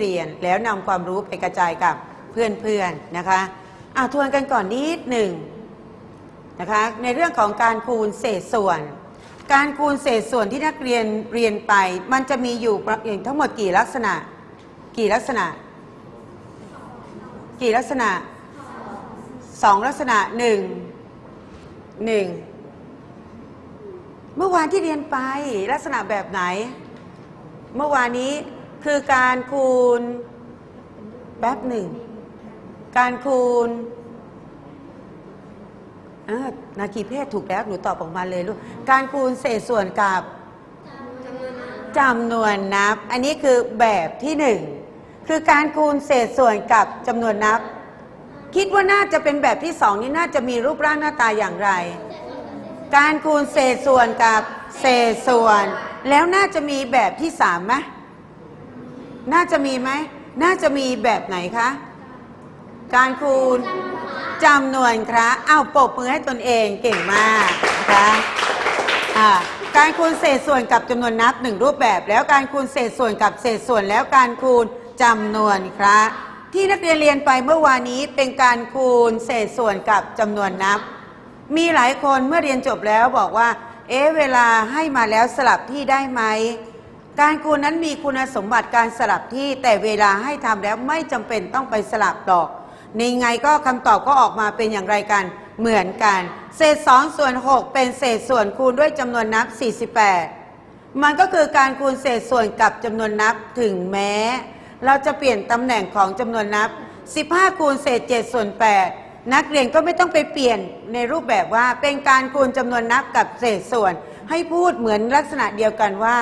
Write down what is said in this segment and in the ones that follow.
เรียนแล้วนำความรู้ไปกระจายกับเพื่อนๆนะคะอะทวนกันก่อนนิดหนึ่งนะคะในเรื่องของการคูณเศษส่วน การคูณเศษส่วนที่นักเรียนเรียนไป มันจะมีอยู่ประอย่างทั้งหมดกี่ลักษณะ กี่ลักษณะ กี่ลักษณะสองลักษณะหนึ่งหนึ่งเมื่อวานที่เรียนไปลักษณะแบบไหน เมื่อวานนี้ คือการคูณแป๊บหนึ่ง การคูณเออนาคีเพศถูกแล้วหนูตอบออกมาเลยลูก การคูณเศษส่วนกับจำนวนนับ อันนี้คือแบบที่หนึ่ง คือการคูณเศษส่วนกับจำนวนนับ คิดว่าน่าจะเป็นแบบที่สองนี่น่าจะมีรูปร่างหน้าตาอย่างไร การคูณเศษส่วนกับเศษส่วน แล้วน่าจะมีแบบที่สามไหม น่าจะมีไหม น่าจะมีแบบไหนคะ การคูณจำนวนครับอ้าปรบมือให้ตนเองเก่งมากนะคะอ่าการคูณเศษส่วนกับจำนวนนับหนึ่งรูปแบบ แล้วการคูณเศษส่วนกับเศษส่วนแล้วการคูณจำนวนครับที่นักเรียนเรียนไปเมื่อวานนี้เป็นการคูณเศษส่วนกับจำนวนนับ มีหลายคนเมื่อเรียนจบแล้วบอกว่า เอ๊ะเวลาให้มาแล้วสลับที่ได้ไหม การคูนั้นมีคุณสมบัติการสลับที่แต่เวลาให้ทำแล้วไม่จำเป็นต้องไปสลับดอกในไงก็คำตอบก็ออกมาเป็นอย่างไรกันเหมือนกัน เศษ2ส่วน6เป็นเศษส่วนคูณด้วยจำนวนนับ 48 มันก็คือการคูณเศษส่วนกับจำนวนนับถึงแม้ เราจะเปลี่ยนตำแหน่งของจำนวนนับ 15 คูณเศษ7ส่วน 8 นักเรียนก็ไม่ต้องไปเปลี่ยนในรูปแบบว่าเป็นการคูณจำนวนนับกับเศษส่วน ให้พูดเหมือนลักษณะเดียวกันว่า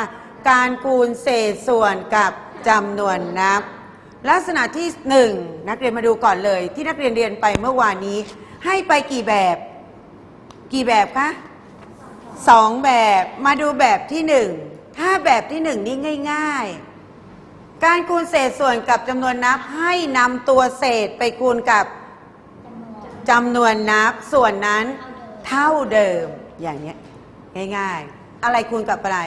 การคูณเศษส่วนกับจำนวนนับ ลักษณะที่หนึ่งนักเรียนมาดูก่อนเลย ที่นักเรียนเรียนไปเมื่อวานนี้ ให้ไปกี่แบบ กี่แบบคะสองแบบมาดูแบบที่หนึ่งถ้าแบบที่หนึ่งนี่ง่าย ๆ การคูณเศษส่วนกับจำนวนนับให้นำตัวเศษไปคูณกับจำนวนนับส่วนนั้นเท่าเดิมอย่างนี้ง่าย ๆ อะไรคูณกับอะไร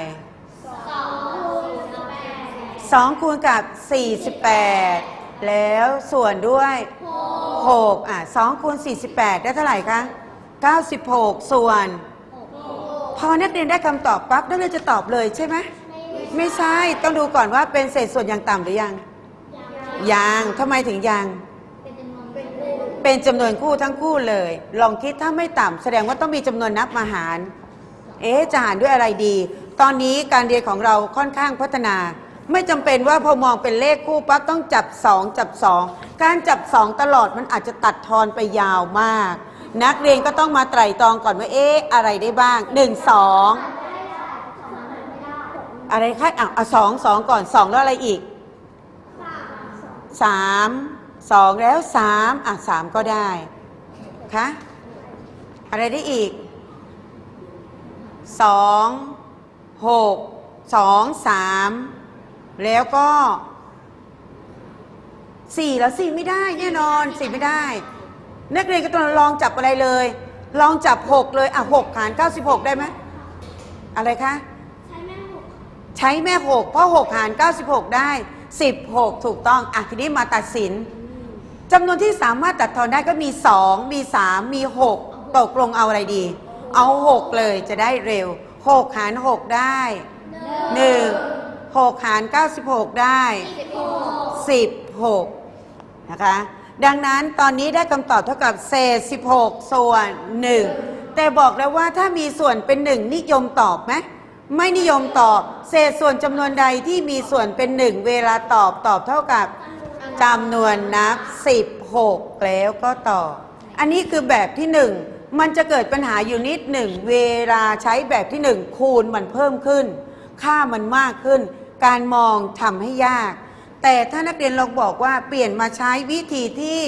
2คูณกับ48แล้วส่วนด้วย6อะ2คูณ48ได้เท่าไหร่คะ96ส่วน พอนักเรียนได้คำตอบปั๊บนักเรียนจะตอบเลยใช่ไหมไม่ใช่ต้องดูก่อนว่าเป็นเศษส่วนอย่างต่ำหรือยังยังทำไมถึงยังเป็นจำนวนคู่ทั้งคู่เลย ลองคิดถ้าไม่ต่ำแสดงว่าต้องมีจำนวนนับมาหาร เอ๊ะจะหารด้วยอะไรดี ตอนนี้การเรียนของเราค่อนข้างพัฒนา ไม่จำเป็นว่าพอมองเป็นเลขคู่ปั๊บต้องจับ 2 จับ 2 การจับ 2 ตลอดมันอาจจะตัดทอนไปยาวมาก นักเรียนก็ต้องมาไตร่ตรองก่อนว่าเอ๊ะอะไรได้บ้าง 1 2 อะไรคะอะสองสองก่อนสองแล้วอะไรอีกสามสองแล้วสามอะสามก็ได้คะอะไรได้อีกสอง หกสองสามแล้วก็สี่แล้วสี่ไม่ได้แน่นอนสี่ไม่ได้ นักเรียนก็ต้องลองจับอะไรเลย ลองจับหกเลยอะหกหารเก้าสิบหกได้ไหมอะไรคะ ใช้แม่หกเพราะหกหาร96ได้16ถูกต้องอะทีนี้มาตัดสินจำนวนที่สามารถตัดทอนได้ก็มี2มี3มี6ตกลงเอาอะไรดี เอา6เลยจะได้เร็ว 6หาร6ได้1 6หาร96ได้16นะคะ ดังนั้นตอนนี้ได้คำตอบเท่ากับเศษ16ส่วน1แต่บอกแล้วว่าถ้ามีส่วนเป็น1นิยมตอบไหมไม่นิยมตอบ เศษส่วนจำนวนใดที่มีส่วนเป็น1เวลาตอบตอบเท่ากับจำนวนนับ 16 แล้วก็ตอบ อันนี้คือแบบที่1มันจะเกิดปัญหาอยู่นิดหนึ่งเวลาใช้แบบที่1คูณมันเพิ่มขึ้น ค่ามันมากขึ้น การมองทำให้ยาก แต่ถ้านักเรียนลองบอกว่าเปลี่ยนมาใช้วิธีที่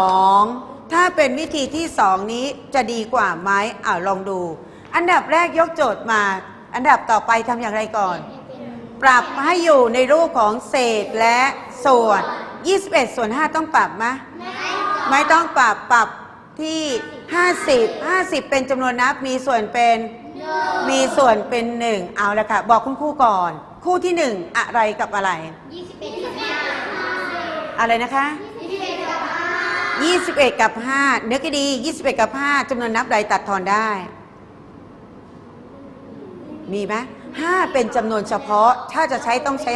2ถ้าเป็นวิธีที่2นี้จะดีกว่าไหมอ่าลองดู อันดับแรกยกโจทย์มา อันดับต่อไปทำอย่างไรก่อน ปรับให้อยู่ในรูปของเศษและส่วน 21 ส่วน 5 ต้องปรับไหมไม่ ต้องปรับปรับที่ 50 50 เป็นจำนวนนับมีส่วนเป็นมีส่วนเป็น 1 เอาละค่ะ บอกคุณครูก่อน คู่ที่ 1 อะไรกับอะไร21อะไรนะคะ 21 กับ 5 นึกให้ดี 21 กับ 5จำนวนนับใดตัดทอนได้ มีไหม5เป็นจำนวนเฉพาะ ถ้าจะใช้ต้องใช้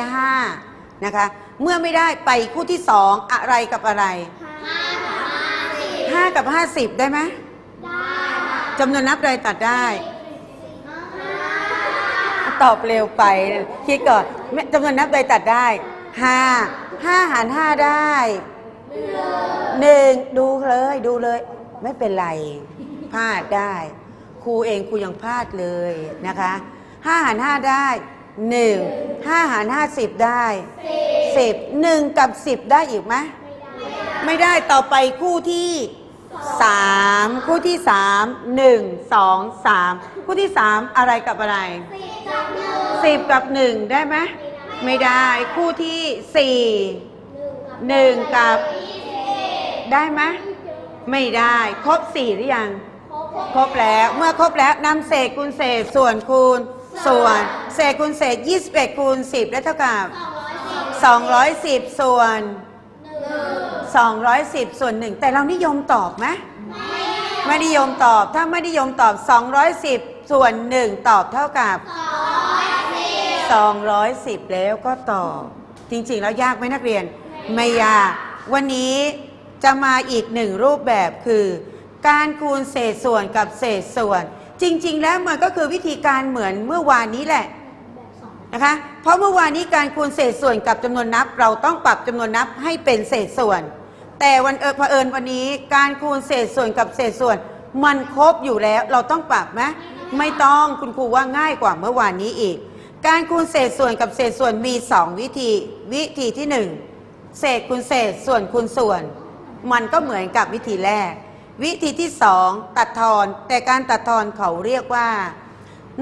5 นะคะ เมื่อไม่ได้ไปคู่ที่ 2 อะไรกับอะไร5 กับ50ได้ไหมจำนวนนับใดตัดได้ ตอบเร็วไป คิดก่อนจำนวนนับใดตัดได้5 5หาร5ได้หนึ่งดูเลยดูเลย ไม่เป็นไรพลาดได้ ครูเองครูยังพลาดเลยนะคะห้าหารห้าได้หนึ่งห้าหารห้าสิบได้สิบหนึ่งกับสิบได้อีกไหมไม่ได้ต่อไปคู่ที่ สามคู่ที่สามหนึ่งสองสามคู่ที่สามอะไรกับอะไรสิบกับหนึ่งได้ไหมไม่ได้คู่ที่สี่หนึ่งกับได้ไหมไม่ได้ครบสี่หรือยัง ครบแล้วเมื่อครบแล้วนำเศษคูณเศษส่วนคูณ ส่วนเศษคูณเศษ21คูณ10ได้เท่ากับ210ส่วน 210 ส่วนหนึ่งแต่เรานิยมตอบไหมไม่นิยมตอบถ้าไม่นิยมตอบ 210 ส่วนหนึ่งตอบเท่ากับ 210 แล้วก็ตอบ จริงๆ แล้วยากไหมนักเรียน ไม่ยาก วันนี้จะมาอีกหนึ่งรูปแบบคือ การคูณเศษส่วนกับเศษส่วน จริง ๆ แล้วมันก็คือวิธีการเหมือนเมื่อวานนี้แหละนะคะ เพราะเมื่อวานนี้การคูณเศษส่วนกับจำนวนนับ เราต้องปรับจำนวนนับให้เป็นเศษส่วน แต่วันเออเผอิญวันนี้การคูณเศษส่วนกับเศษส่วน มันครบอยู่แล้วเราต้องปรับไหมไม่ต้องคุณครูว่าง่ายกว่าเมื่อวานนี้อีก การคูณเศษส่วนกับเศษส่วนมี 2 วิธี วิธีที่ 1 เศษคูณเศษส่วนคูณส่วน มันก็เหมือนกับวิธีแรก วิธีที่ 2 ตัดทอนแต่การตัดทอนเขาเรียกว่า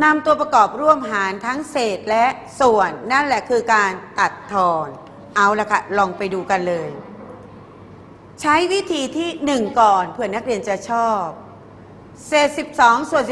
นำตัวประกอบร่วมหารทั้งเศษและส่วนนั่นแหละคือการตัดทอน เอาละค่ะ ลองไปดูกันเลย ใช้วิธีที่ 1 ก่อนเผื่อนักเรียนจะชอบ เศษ 12 ส่วน